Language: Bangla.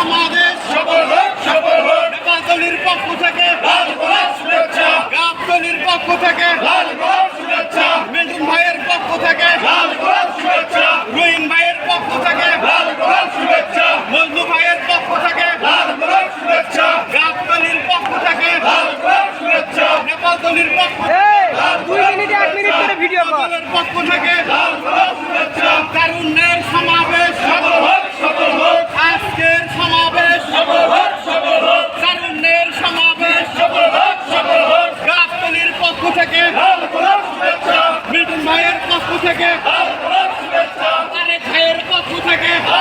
সমাবেশ সফল হোক সফল পক্ষ থেকে লাল গোলাপ শুভেচ্ছা। গাবতলির পক্ষ থেকে লাল গোলাপ শুভেচ্ছা। মিন্টুন ভাইয়ের পক্ষ ভাইয়ের পক্ষ থেকে লাল গোলাপ শুভেচ্ছা। ভাইয়ের পক্ষ থেকে লাল গোলাপ শুভেচ্ছা। গাবতলির পক্ষ থেকে লাল গোলাপ শুভেচ্ছা। নেপালতলির পক্ষ থেকে লাল ভিডিও পক্ষ থেকে खुद के हर रोज शुभेच्छा अरे खैर को खुद के हर